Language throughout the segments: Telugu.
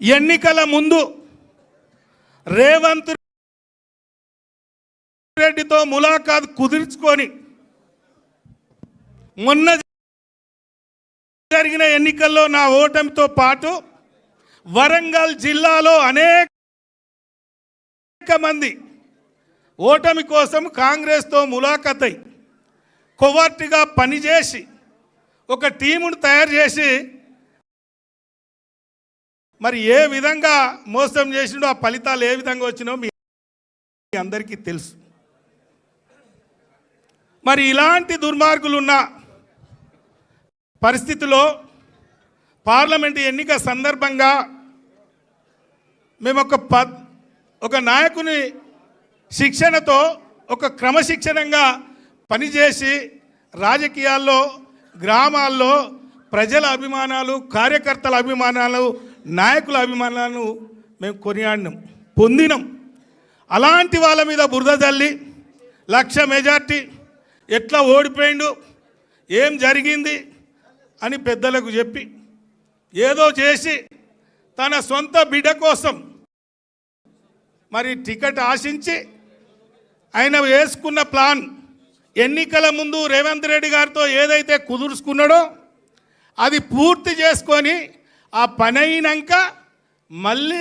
ఎన్నికల ముందు రేవంత్ రెడ్డితో ములాఖాత్ కుదుర్చుకొని మొన్న జరిగిన ఎన్నికల్లో నా ఓటమితో పాటు వరంగల్ జిల్లాలో అనేక మంది ఓటమి కోసం కాంగ్రెస్తో ములాఖతై కొవర్ట్గా పనిచేసి ఒక టీమును తయారు చేసి మరి ఏ విధంగా మోసం చేసిండో ఆ ఫలితాలు ఏ విధంగా వచ్చినో మీ అందరికీ తెలుసు. మరి ఇలాంటి దుర్మార్గులు ఉన్న పరిస్థితిలో పార్లమెంట్ ఎన్నిక సందర్భంగా మేము ఒక ప ఒక నాయకుని శిక్షణతో ఒక క్రమశిక్షణంగా పనిచేసి రాజకీయాల్లో గ్రామాల్లో ప్రజల అభిమానాలు కార్యకర్తల అభిమానాలు నాయకుల అభిమానాలను మేము కొనియాడినాం పొందినాం. అలాంటి వాళ్ళ మీద బురద తల్లి లక్ష మెజార్టీ ఎట్లా ఓడిపోయిండు ఏం జరిగింది అని పెద్దలకు చెప్పి ఏదో చేసి తన సొంత బిడ్డ కోసం మరి టికెట్ ఆశించి ఆయన వేసుకున్న ప్లాన్ ఎన్నికల ముందు రేవంత్ రెడ్డి గారితో ఏదైతే కుదుర్చుకున్నాడో అది పూర్తి చేసుకొని ఆ పని అయినాక మళ్ళీ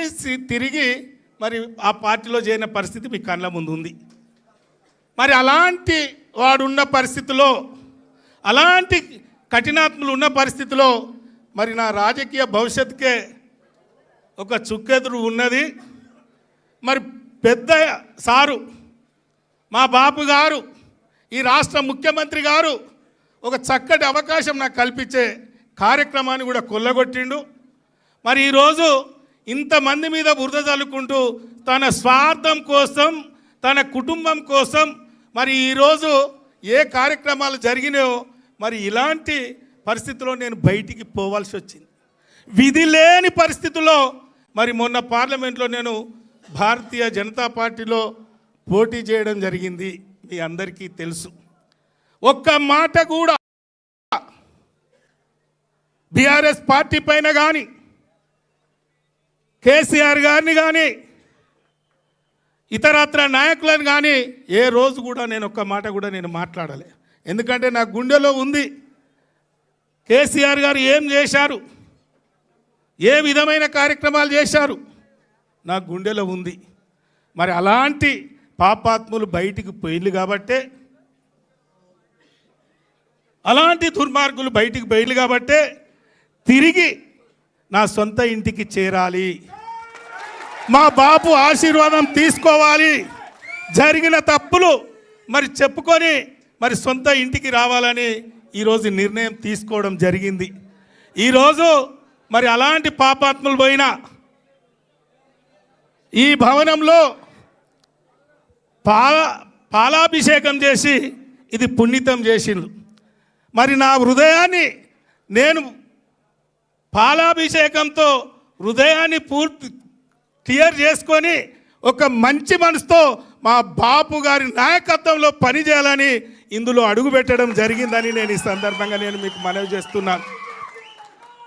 తిరిగి మరి ఆ పార్టీలో చేరిన పరిస్థితి మీ కళ్ళ ముందు ఉంది. మరి అలాంటి వాడున్న పరిస్థితిలో అలాంటి కఠినాత్ములు ఉన్న పరిస్థితిలో మరి నా రాజకీయ భవిష్యత్తుకే ఒక చుక్కెదురు ఉన్నది. మరి పెద్ద సారు మా బాపు గారు ఈ రాష్ట్ర ముఖ్యమంత్రి గారు ఒక చక్కటి అవకాశం నాకు కల్పించే కార్యక్రమాన్ని కూడా కొల్లగొట్టిండు. మరి ఈరోజు ఇంతమంది మీద బురద చల్లుకుంటూ తన స్వార్థం కోసం తన కుటుంబం కోసం మరి ఈరోజు ఏ కార్యక్రమాలు జరిగినాయో మరి ఇలాంటి పరిస్థితిలో నేను బయటికి పోవాల్సి వచ్చింది. విధి లేని పరిస్థితుల్లో మరి మొన్న పార్లమెంట్లో నేను భారతీయ జనతా పార్టీలో పోటీ చేయడం జరిగింది మీ అందరికీ తెలుసు. ఒక్క మాట కూడా బీఆర్ఎస్ పార్టీ పైన కానీ కేసీఆర్ గారిని కానీ ఇతరత్ర నాయకులను కానీ ఏ రోజు కూడా నేను ఒక్క మాట కూడా నేను మాట్లాడలే. ఎందుకంటే నా గుండెలో ఉంది. కేసీఆర్ గారు ఏం చేశారు? ఏ విధమైన కార్యక్రమాలు చేశారు? నా గుండెలో ఉంది. మరి అలాంటి పాపాత్ములు బయటికి పోయిల్లు కాబట్టే అలాంటి దుర్మార్గులు బయటికి బయలు కాబట్టే తిరిగి నా సొంత ఇంటికి చేరాలి. మా బాపు ఆశీర్వాదం తీసుకోవాలి. జరిగిన తప్పులు మరి చెప్పుకొని మరి సొంత ఇంటికి రావాలని ఈరోజు నిర్ణయం తీసుకోవడం జరిగింది. ఈరోజు మరి అలాంటి పాపాత్ములు పోయినా ఈ భవనంలో పాల పాలాభిషేకం చేసి ఇది పుణ్యతం చేసిండు మరి నా హృదయాన్ని నేను పాలాభిషేకంతో హృదయాన్ని పూర్తి క్లియర్ చేసుకొని ఒక మంచి మనసుతో మా బాపు గారి నాయకత్వంలో పనిచేయాలని ఇందులో అడుగుపెట్టడం జరిగిందని నేను ఈ సందర్భంగా నేను మీకు మనవి చేస్తున్నాను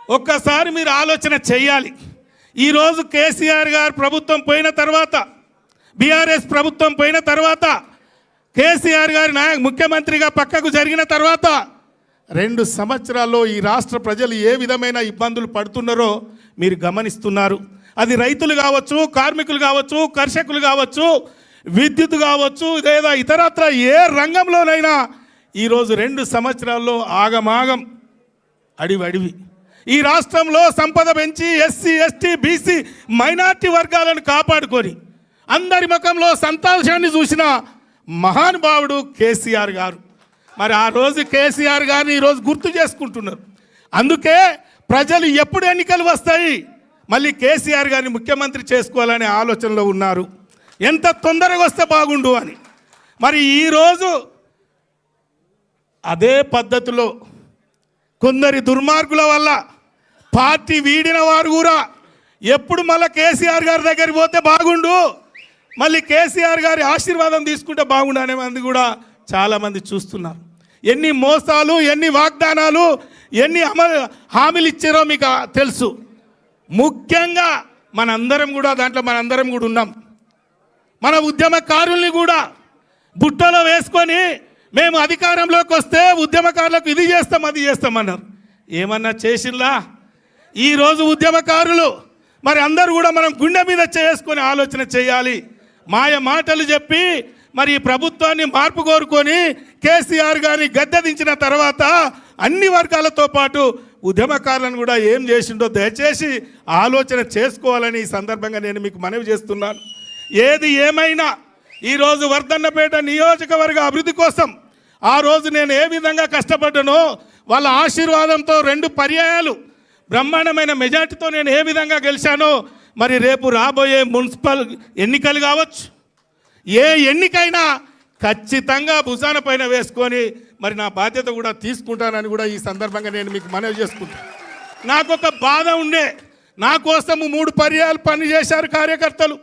ఒక్కసారి మీరు ఆలోచన చేయాలి ఈరోజు కేసీఆర్ గారు ప్రభుత్వం పోయిన తర్వాత బీఆర్ఎస్ ప్రభుత్వం పోయిన తర్వాత కేసీఆర్ గారి నాయక ముఖ్యమంత్రిగా పక్కకు జరిగిన తర్వాత రెండు సంవత్సరాల్లో ఈ రాష్ట్ర ప్రజలు ఏ విధమైన ఇబ్బందులు పడుతున్నారో మీరు గమనిస్తున్నారు. అది రైతులు కావచ్చు కార్మికులు కావచ్చు కర్షకులు కావచ్చు విద్యుత్ కావచ్చు లేదా ఇతరత్ర ఏ రంగంలోనైనా ఈరోజు రెండు సంవత్సరాల్లో ఆగమాగం అడివి అడివి ఈ రాష్ట్రంలో సంపద పెంచి ఎస్సీ ఎస్టీ బీసీ మైనార్టీ వర్గాలను కాపాడుకొని అందరి ముఖంలో సంతోషాన్ని చూసిన మహానుభావుడు కేసీఆర్ గారు. మరి ఆ రోజు కేసీఆర్ గారిని ఈరోజు గుర్తు చేసుకుంటున్నారు. అందుకే ప్రజలు ఎప్పుడు ఎన్నికలు వస్తాయి మళ్ళీ కేసీఆర్ గారిని ముఖ్యమంత్రి చేసుకోవాలనే ఆలోచనలో ఉన్నారు. ఎంత తొందరగా వస్తే బాగుండు అని. మరి ఈరోజు అదే పద్ధతిలో కొందరి దుర్మార్గుల వల్ల పార్టీ వీడిన వారు కూడా ఎప్పుడు మళ్ళీ కేసీఆర్ గారి దగ్గరికి పోతే బాగుండు మళ్ళీ కేసీఆర్ గారి ఆశీర్వాదం తీసుకుంటే బాగుండు అనే మంది కూడా చాలామంది చూస్తున్నారు. ఎన్ని మోసాలు ఎన్ని వాగ్దానాలు ఎన్ని అమలు హామీలు ఇచ్చారో మీకు తెలుసు. ముఖ్యంగా మనందరం కూడా దాంట్లో మనందరం కూడా ఉన్నాం. మన ఉద్యమకారుల్ని కూడా బుట్టలో వేసుకొని మేము అధికారంలోకి వస్తే ఉద్యమకారులకు ఇది చేస్తాం అది చేస్తామన్నారు ఏమన్నా చేసిందా ఈరోజు ఉద్యమకారులు మరి అందరూ కూడా మనం గుండె మీద చేసుకొని ఆలోచన చేయాలి. మాయ మాటలు చెప్పి మరి ఈ ప్రభుత్వాన్ని మార్పు కోరుకొని కేసీఆర్ గారిని గద్దెదించిన తర్వాత అన్ని వర్గాలతో పాటు ఉద్యమకారులను కూడా ఏం చేసిండో దయచేసి ఆలోచన చేసుకోవాలని ఈ సందర్భంగా నేను మీకు మనవి చేస్తున్నాను. ఏది ఏమైనా ఈరోజు వర్ధన్నపేట నియోజకవర్గ అభివృద్ధి కోసం ఆ రోజు నేను ఏ విధంగా కష్టపడ్డానో వాళ్ళ ఆశీర్వాదంతో రెండు పర్యాయాలు బ్రహ్మాండమైన మెజార్టీతో నేను ఏ విధంగా గెలిచానో మరి రేపు రాబోయే మున్సిపల్ ఎన్నికలు కావచ్చు. ఏ ఎన్నికైనా ఖచ్చితంగా భుజాన పైన వేసుకొని మరి నా బాధ్యత కూడా తీసుకుంటానని కూడా ఈ సందర్భంగా నేను మీకు మనవి చేసుకుంటాను నాకు ఒక బాధ ఉండే. నా కోసము మూడు పర్యాలు పనిచేశారు కార్యకర్తలు.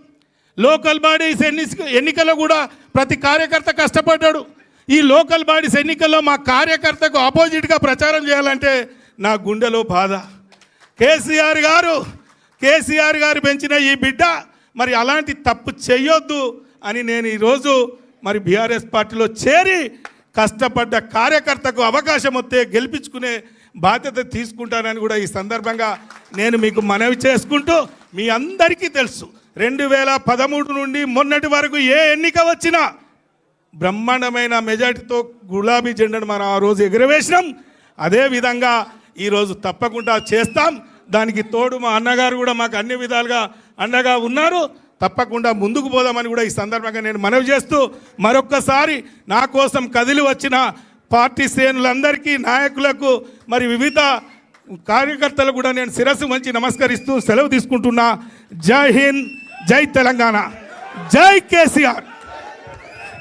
లోకల్ బాడీస్ ఎన్ని ఎన్నికల్లో కూడా ప్రతి కార్యకర్త కష్టపడ్డాడు. ఈ లోకల్ బాడీస్ ఎన్నికల్లో మా కార్యకర్తకు ఆపోజిట్గా ప్రచారం చేయాలంటే నా గుండెలో బాధ. కేసీఆర్ గారు కేసీఆర్ గారు పెంచిన ఈ బిడ్డ మరి అలాంటి తప్పు చేయొద్దు అని నేను ఈరోజు మరి బీఆర్ఎస్ పార్టీలో చేరి కష్టపడ్డ కార్యకర్తకు అవకాశం వస్తే గెలిపించుకునే బాధ్యత తీసుకుంటానని కూడా ఈ సందర్భంగా నేను మీకు మనవి చేసుకుంటూ మీ అందరికీ తెలుసు. రెండు వేల పదమూడు నుండి మొన్నటి వరకు ఏ ఎన్నిక వచ్చినా బ్రహ్మాండమైన మెజార్టీతో గులాబీ జెండాను మనం ఆ రోజు ఎగురవేసినాం. అదేవిధంగా ఈరోజు తప్పకుండా చేస్తాం. దానికి తోడు మా అన్నగారు కూడా మాకు అన్ని విధాలుగా అండగా ఉన్నారు. తప్పకుండా ముందుకు పోదామని కూడా ఈ సందర్భంగా నేను మనవి చేస్తూ మరొక్కసారి నా కోసం కదిలి వచ్చిన పార్టీ శ్రేణులందరికీ నాయకులకు మరి వివిధ కార్యకర్తలు కూడా నేను శిరస్సు మంచి నమస్కరిస్తూ సెలవు తీసుకుంటున్నా. జై హింద్ జై తెలంగాణ. జై కేసీఆర్.